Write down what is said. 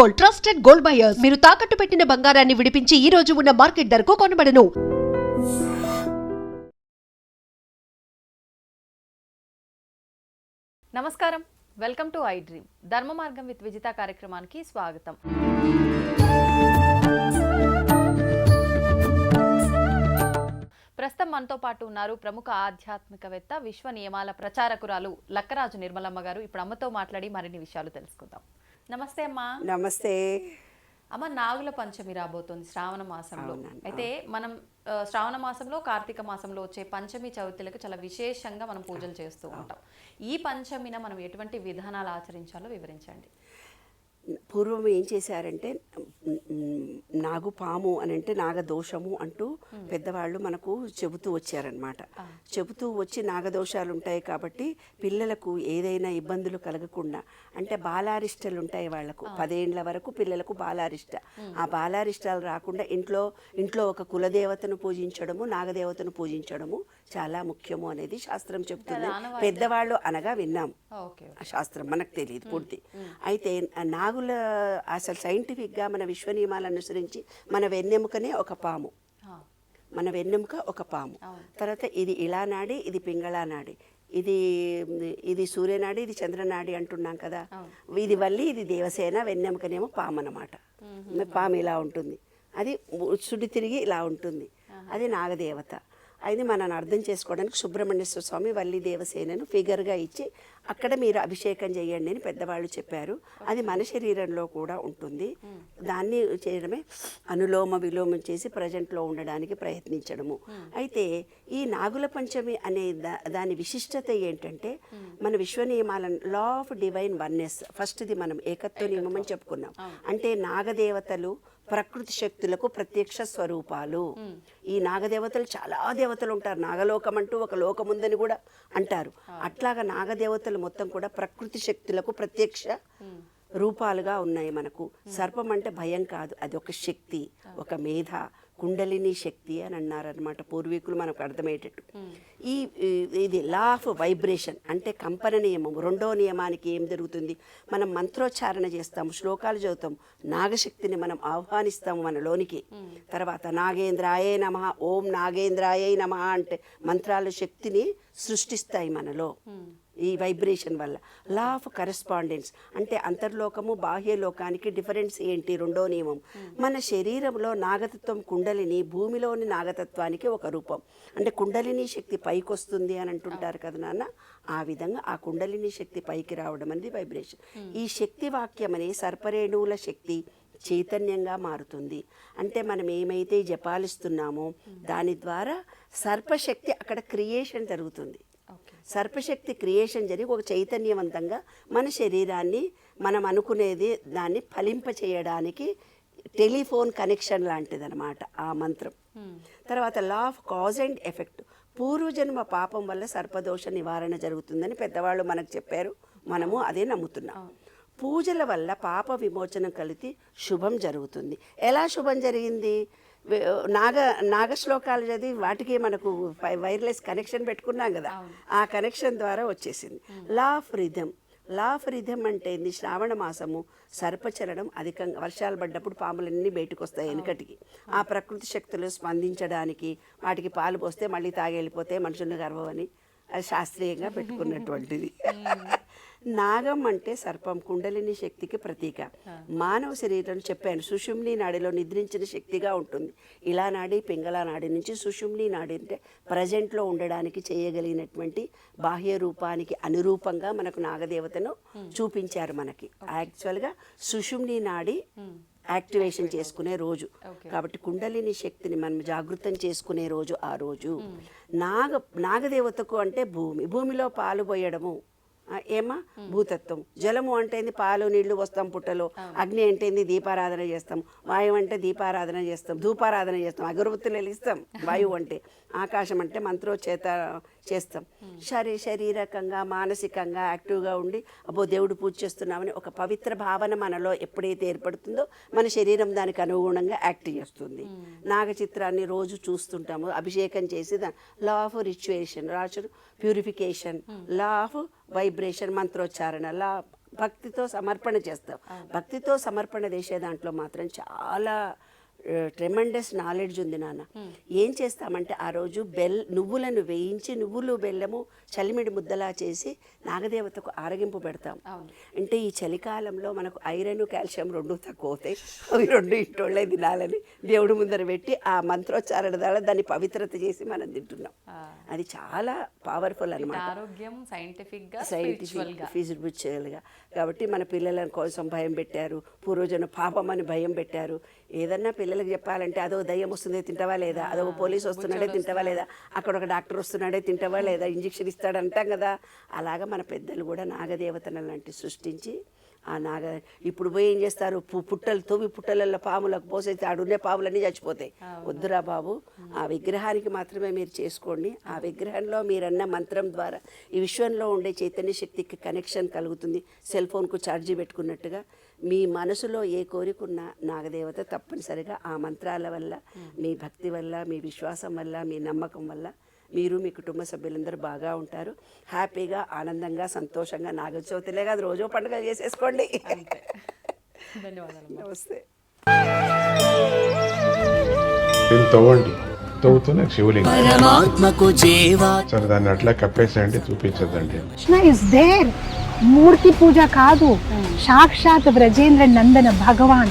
Gold trusted gold buyers. మీరు తాకట్టు పెట్టిన బంగారాన్ని విడిపించి ఈ రోజు ఉన్న మార్కెట్ ధరకు కొనబడను. నమస్కారం. వెల్కమ్ టు ఐ డ్రీమ్ ధర్మ మార్గం విత్ విజిత కార్యక్రమానికి స్వాగతం. ప్రస్తుతం మనతో పాటు ఉన్నారు ప్రముఖ ఆధ్యాత్మికవేత్త విశ్వ నియమాల ప్రచారకురాలు లక్కరాజు నిర్మలమ్మ గారు. ఇప్పుడు అమ్మతో మాట్లాడి మరిన్ని విషయాలు తెలుసుకుందాం. నమస్తే అమ్మా. నమస్తే. అమ్మ నాగుల పంచమి రాబోతోంది శ్రావణ మాసంలో. అయితే మనం శ్రావణ మాసంలో కార్తీక మాసంలో వచ్చే పంచమి చవితులకు చాలా విశేషంగా మనం పూజలు చేస్తూ ఉంటాం. ఈ పంచమిన మనం ఎటువంటి విధానాలు ఆచరించాలో వివరించండి. పూర్వం ఏం చేశారంటే నాగు పాము అని అంటే నాగదోషము అంటూ పెద్దవాళ్ళు మనకు చెబుతూ వచ్చారనమాట చెబుతూ వచ్చి నాగదోషాలు ఉంటాయి కాబట్టి పిల్లలకు ఏదైనా ఇబ్బందులు కలగకుండా అంటే బాలారిష్టలు ఉంటాయి వాళ్ళకు పదేండ్ల వరకు పిల్లలకు బాలారిష్ట. ఆ బాలారిష్టాలు రాకుండా ఇంట్లో ఇంట్లో ఒక కులదేవతను పూజించడము నాగదేవతను పూజించడము చాలా ముఖ్యము అనేది శాస్త్రం చెబుతుంది. పెద్దవాళ్ళు అనగా విన్నాం. శాస్త్రం మనకు తెలియదు పూర్తి. అయితే నాగుల అసలు సైంటిఫిక్గా మన విశ్వ నియమాలు అనుసరించి మన వెన్నెముకనే ఒక పాము. మన వెన్నెముక ఒక పాము. తర్వాత ఇది ఇలా నాడి ఇది పింగళా నాడి. ఇది ఇది సూర్యనాడి ఇది చంద్రనాడి అంటున్నాం కదా. ఇది వల్లి ఇది దేవసేన వెన్నెముకనేమో పాము అన్నమాట పాము ఇలా ఉంటుంది. అది సుడి తిరిగి ఇలా ఉంటుంది. అది నాగదేవత. అది మనల్ని అర్థం చేసుకోవడానికి సుబ్రహ్మణ్యేశ్వర స్వామి వల్లి దేవసేనను ఫిగర్గా ఇచ్చి అక్కడ మీరు అభిషేకం చేయండి అని పెద్దవాళ్ళు చెప్పారు. అది మన శరీరంలో కూడా ఉంటుంది. దాన్ని చేయడమే అనులోమ విలోమం చేసి ప్రజెంట్లో ఉండడానికి ప్రయత్నించడము. అయితే ఈ నాగుల పంచమి అనే దా- దాని విశిష్టత ఏంటంటే మన విశ్వ నియమాల లా ఆఫ్ డివైన్ వన్నెస్ ఫస్ట్ది మనం ఏకత్వ నియమం అని చెప్పుకున్నాం. అంటే నాగదేవతలు ప్రకృతి శక్తులకు ప్రత్యక్ష స్వరూపాలు. ఈ నాగదేవతలు చాలా దేవతలు ఉంటారు. నాగలోకం అంటూ ఒక లోకం ఉందని కూడా అంటారు. అట్లాగా నాగదేవతలు మొత్తం కూడా ప్రకృతి శక్తులకు ప్రత్యక్ష రూపాలుగా ఉన్నాయి మనకు. సర్పం అంటే భయం కాదు. అది ఒక శక్తి ఒక మేధ కుండలిని శక్తి అని అన్నారనమాట పూర్వీకులు మనకు అర్థమయ్యేటట్టు. ఈ ఇది లా ఆఫ్ వైబ్రేషన్ అంటే కంపన నియమం. రెండో నియమానికి ఏం జరుగుతుంది? మనం మంత్రోచ్చారణ చేస్తాము శ్లోకాలు చదువుతాం నాగశక్తిని మనం ఆహ్వానిస్తాము మనలోనికి తర్వాత నాగేంద్రాయే నమ ఓం నాగేంద్రాయే నమ అంటే మంత్రాలు శక్తిని సృష్టిస్తాయి మనలో. ఈ వైబ్రేషన్ వల్ల. లా ఆఫ్ కరెస్పాండెన్స్ అంటే అంతర్లోకము బాహ్య లోకానికి డిఫరెన్స్ ఏంటి? రెండో నియమం. మన శరీరంలో నాగతత్వం కుండలిని భూమిలోని నాగతత్వానికి ఒక రూపం. అంటే కుండలిని శక్తి పైకి వస్తుంది అని అంటుంటారు కదా నాన్న. ఆ విధంగా ఆ కుండలిని శక్తి పైకి రావడం అనేది వైబ్రేషన్ ఈ శక్తి వాక్యం అనే సర్పరేణువుల శక్తి చైతన్యంగా మారుతుంది. అంటే మనం ఏమైతే జపాలిస్తున్నామో దాని ద్వారా సర్పశక్తి అక్కడ క్రియేషన్ జరుగుతుంది. సర్పశక్తి క్రియేషన్ జరిగి ఒక చైతన్యవంతంగా మన శరీరాన్ని మనం అనుకునేది దాన్ని ఫలింప చేయడానికి టెలిఫోన్ కనెక్షన్ లాంటిదన్నమాట ఆ మంత్రం. తర్వాత law of cause and effect. పూర్వజన్మ పాపం వల్ల సర్పదోష నివారణ జరుగుతుందని పెద్దవాళ్ళు మనకు చెప్పారు. మనము అదే నమ్ముతున్నాం. పూజల వల్ల పాప విమోచనం కలిగి శుభం జరుగుతుంది. ఎలా శుభం జరిగింది? నాగ నాగ శ్లోకాలు చదివి వాటికి మనకు వైర్లెస్ కనెక్షన్ పెట్టుకున్నాం కదా. ఆ కనెక్షన్ ద్వారా వచ్చేసింది. Law of rhythm. Law of rhythm అంటే ఏంది? శ్రావణ మాసము సర్పచలనం అధికంగా వర్షాలు పడ్డప్పుడు పాములన్నీ బయటకు వస్తాయి వెనుకటికి. ఆ ప్రకృతి శక్తులు స్పందించడానికి వాటికి పాలు పోస్తే మళ్ళీ తాగి వెళ్ళిపోతే మనుషుల్ని గర్వమని అది శాస్త్రీయంగా పెట్టుకున్నటువంటిది. నాగం అంటే సర్పం కుండలిని శక్తికి ప్రతీక. మానవ శరీరం చెప్పాను సుషుమ్ని నాడిలో నిద్రించిన శక్తిగా ఉంటుంది. ఇలా నాడి పింగళ నాడి నుంచి సుషుమ్ని నాడి అంటే ప్రజెంట్లో ఉండడానికి చేయగలిగినటువంటి బాహ్య రూపానికి అనురూపంగా మనకు నాగదేవతను చూపించారు మనకి. యాక్చువల్గా సుషుమ్ని నాడి యాక్టివేషన్ చేసుకునే రోజు. కాబట్టి కుండలిని శక్తిని మనం జాగృతం చేసుకునే రోజు ఆ రోజు. నాగ నాగదేవతకు అంటే భూమి. భూమిలో పాలు పోయడము. ఏమా? భూతత్వం. జలము అంటే పాలు నీళ్ళు వస్తాం పుట్టలో. అగ్ని అంటే దీపారాధన చేస్తాం. వాయువు అంటే దీపారాధన చేస్తాం. ధూపారాధన చేస్తాం. అగరబత్తులు వెలిగిస్తాం వాయువు అంటే ఆకాశం అంటే మంత్రోచేత చేస్తాం. శరీ శారీరకంగా మానసికంగా యాక్టివ్గా ఉండి అబ్బో దేవుడు పూజ చేస్తున్నామని ఒక పవిత్ర భావన మనలో ఎప్పుడైతే ఏర్పడుతుందో మన శరీరం దానికి అనుగుణంగా యాక్ట్ చేస్తుంది. నాగ చిత్రాన్ని రోజు చూస్తుంటాము. అభిషేకం చేసి లా ఆఫ్ రిచువేషన్ రాచు ప్యూరిఫికేషన్ లా ఆఫ్ వైబ్రేషన్ మంత్రోచ్చారణ లా భక్తితో సమర్పణ చేస్తాం. భక్తితో సమర్పణ చేసే దాంట్లో మాత్రం చాలా ట్రెమండస్ నాలెడ్జ్ ఉంది నాన్న. ఏం చేస్తామంటే ఆ రోజు బెల్ నువ్వులను వేయించి నువ్వులు బెల్లము చలిమిడి ముద్దలా చేసి నాగదేవతకు ఆరగింపు పెడతాం. అంటే ఈ చలికాలంలో మనకు ఐరన్ కాల్షియం రెండు తక్కువ అవుతాయి అవి రెండు ఇంటోళ్ళే తినాలని దేవుడి ముందర పెట్టి ఆ మంత్రోచ్చారణ ద్వారా దాన్ని పవిత్రత చేసి మనం తింటున్నాం. అది చాలా పవర్ఫుల్ అనమాట ఆరోగ్యం సైంటిఫిక్గా స్పిరిచువల్ సైంటిఫిక్గా. ఫిజిబుల్గా కాబట్టి మన పిల్లల కోసం భయం పెట్టారు పూర్వజన పాపం అని భయం పెట్టారు. ఏదన్నా పిల్లలకు చెప్పాలంటే అదో దయ్యం వస్తుంది తింటావా లేదా? అదో పోలీస్ వస్తున్నాడే తింటావా లేదా? అక్కడ ఒక డాక్టర్ వస్తున్నాడే తింటావా లేదా? ఇంజక్షన్ ఇస్తాడు అంటాం కదా. అలాగా మన పెద్దలు కూడా నాగదేవతన లాంటి సృష్టించి ఆ నాగ ఇప్పుడు పోయి ఏం చేస్తారు? పు- పుట్టలు తోవి పుట్టలలో పాములకు పోసేసి ఆడున్నే పాములన్నీ చచ్చిపోతాయి. వద్దురా బాబు ఆ విగ్రహానికి మాత్రమే మీరు చేసుకోండి. ఆ విగ్రహంలో మీరన్న మంత్రం ద్వారా ఈ విశ్వంలో ఉండే చైతన్య శక్తికి కనెక్షన్ కలుగుతుంది. సెల్ ఫోన్కు ఛార్జీ పెట్టుకున్నట్టుగా మీ మనసులో ఏ కోరికున్న నాగదేవత తప్పనిసరిగా ఆ మంత్రాల వల్ల మీ భక్తి వల్ల మీ విశ్వాసం వల్ల మీ నమ్మకం వల్ల మీరు మీ కుటుంబ సభ్యులందరూ బాగా ఉంటారు. హ్యాపీగా ఆనందంగా సంతోషంగా నాగచవితిలే కాదు రోజు పండుగ చేసేసుకోండి. ధన్యవాదాలు. నమస్తే. దీన్ని తవ్వండి. తవ్వుతూనే శివలింగం. పరమాత్మకు జీవా. సరే దాన్ని అట్లా కప్పేసేయండి చూపించదండి కృష్ణ ఇస్ దేర్ మూర్తి పూజ కాదు. సాక్షాత్ బ్రజేంద్ర నందన భగవాన్.